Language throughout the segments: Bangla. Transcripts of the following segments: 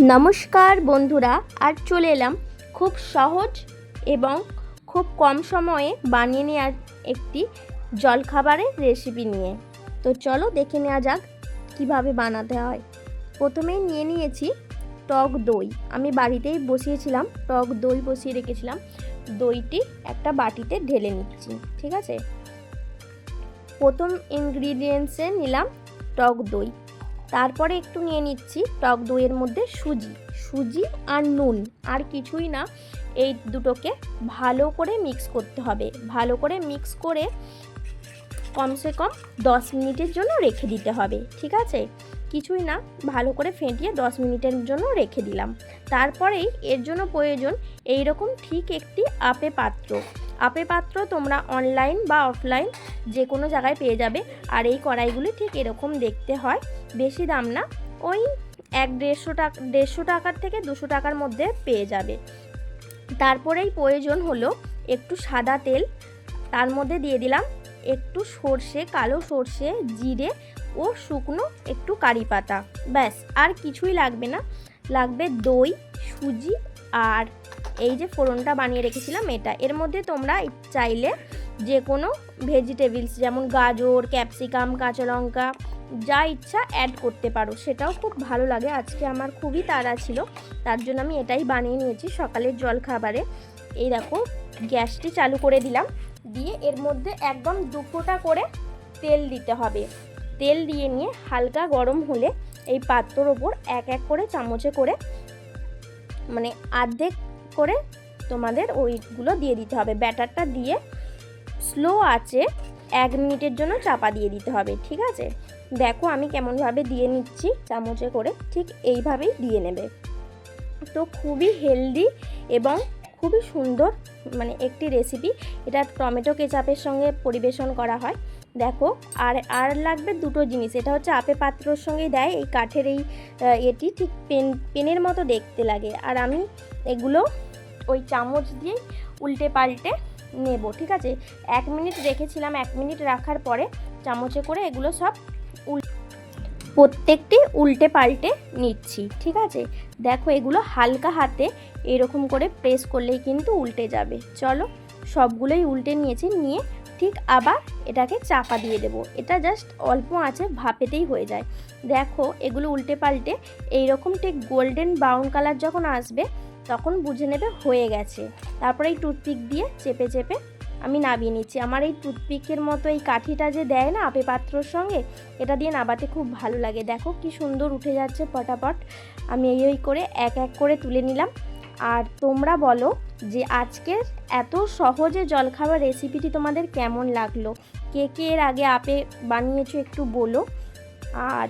নমস্কার বন্ধুরা আর চলে এলাম খুব সহজ এবং খুব কম সময়ে বানিয়ে নেওয়ার একটি জলখাবারের রেসিপি নিয়ে। তো চলো দেখে নেওয়া যাক কীভাবে বানাতে হয়। প্রথমেই নিয়ে নিয়েছি টক দই। আমি বাড়িতেই বসিয়েছিলাম, টক দই বসিয়ে রেখেছিলাম। দইটি একটা বাটিতে ঢেলে নিচ্ছি, ঠিক আছে? প্রথম ইনগ্রিডিয়েন্টসে নিলাম টক দই। তারপরে একটু নিয়ে নিচ্ছি টক দইয়ের মধ্যে সুজি সুজি আর নুন। আর কিছুই না, এই দুটোকে ভালো করে মিক্স করতে হবে। ভালো করে মিক্স করে কমসে কম দশ মিনিটের জন্য রেখে দিতে হবে, ঠিক আছে? কিছুই না, ভালো করে ফেটিয়ে দশ মিনিটের জন্য রেখে দিলাম। তারপরেই এর জন্য প্রয়োজন এই রকম ঠিক একটি আপে পাত্র। আপে পাত্র তোমরা অনলাইন বা অফলাইন যে কোনো জায়গায় পেয়ে যাবে। আর এই কড়াইগুলি ঠিক এরকম দেখতে হয়। বেশি দাম না, ওই এক দেড়শো টাকা, দেড়শো টাকার থেকে দুশো টাকার মধ্যে পেয়ে যাবে। তারপরেই প্রয়োজন হলো একটু সাদা তেল। তার মধ্যে দিয়ে দিলাম একটু সর্ষে, কালো সর্ষে, জিরে ও শুকনো একটু কারি পাতা। ব্যাস, আর কিছুই লাগবে না। লাগবে দই, সুজি আর এই যে ফোড়নটা বানিয়ে রেখেছিলাম এটা। এর মধ্যে তোমরা চাইলে যে কোনো ভেজিটেবলস যেমন গাজর ক্যাপসিকাম কাঁচা লঙ্কা, যা ইচ্ছা অ্যাড করতে পারো। সেটাও খুব ভালো লাগে। আজকে আমার খুবই তাড়া ছিল। তার জন্য আমি এটাই বানিয়ে নিয়েছি সকালের জল খাবারে এই দেখো, গ্যাসটি চালু করে দিলাম। দিয়ে এর মধ্যে একদম দু ফোঁটা করে তেল দিতে হবে। তেল দিয়ে নিয়ে হালকা গরম হলে এই পাত্রর ওপর এক এক করে চামচে করে মানে আর্ধেক করে তোমাদের ওইগুলো দিয়ে দিতে হবে। ব্যাটারটা দিয়ে স্লো আছে এক মিনিটের জন্য চাপা দিয়ে দিতে হবে, ঠিক আছে? দেখো আমি কেমনভাবে দিয়ে নিচ্ছি চামচে করে, ঠিক এইভাবেই দিয়ে নেবে। তো খুবই হেলদি এবং খুবই সুন্দর মানে একটি রেসিপি এটা টমেটো কেচাপের সঙ্গে পরিবেশন করা হয়। দেখো, আর আর লাগবে দুটো জিনিস। এটা হচ্ছে আপে পাত্রর সঙ্গেই দেয়, এই কাঠের এই এটি ঠিক পেন, পেনের মতো দেখতে লাগে। আর আমি এগুলো ওই চামচ দিয়েই উল্টে পাল্টে নেব, ঠিক আছে? এক মিনিট রেখেছিলাম, এক মিনিট রাখার পরে চামচে করে এগুলো সব উল প্রত্যেকটি উল্টে পাল্টে নিচ্ছি, ঠিক আছে? দেখো এগুলো হালকা হাতে এরকম করে প্রেস করলেই কিন্তু উল্টে যাবে। চলো, সবগুলোই উল্টে নিয়েছি, নিয়ে ঠিক আবার এটাকে চাপা দিয়ে দেবো। এটা জাস্ট অল্প আছে, ভাপেতেই হয়ে যায়। দেখো, এগুলো উল্টে পাল্টে এইরকম ঠিক গোল্ডেন ব্রাউন কালার যখন আসবে, তখন বুঝে নেবে হয়ে গেছে। তারপরে এই টুথপিক দিয়ে চেপে চেপে আমি নাবিয়ে নিচ্ছি। আমার এই টুথপিকের মতো এই কাঠিটা যে দেয় না আপে পাত্রর সঙ্গে, এটা দিয়ে নাবাতে খুব ভালো লাগে। দেখো কি সুন্দর উঠে যাচ্ছে পটাপট। আমি এই ওই করে এক এক করে তুলে নিলাম। আর তোমরা বলো যে আজকের এত সহজে জলখাবার রেসিপিটি তোমাদের কেমন লাগল? কে কে এর আগে আপে বানিয়েছো একটু বলো। আর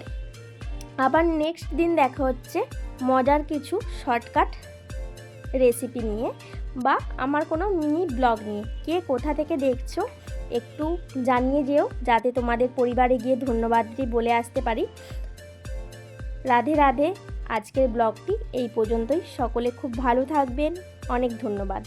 আবার নেক্সট দিন দেখা হচ্ছে মজার কিছু শর্টকাট রেসিপি নিয়ে। বা আমার কোনো মিনি ব্লগ নিয়ে। কে কোথা থেকে দেখছ? একটু জানিয়ে যেও, যাতে তোমাদের পরিবারে গিয়ে ধন্যবাদ দিয়ে বলে আসতে পারি। রাধে রাধে, আজকের ব্লগটি এই পর্যন্তই। সকলে খুব ভালো থাকবেন। অনেক ধন্যবাদ।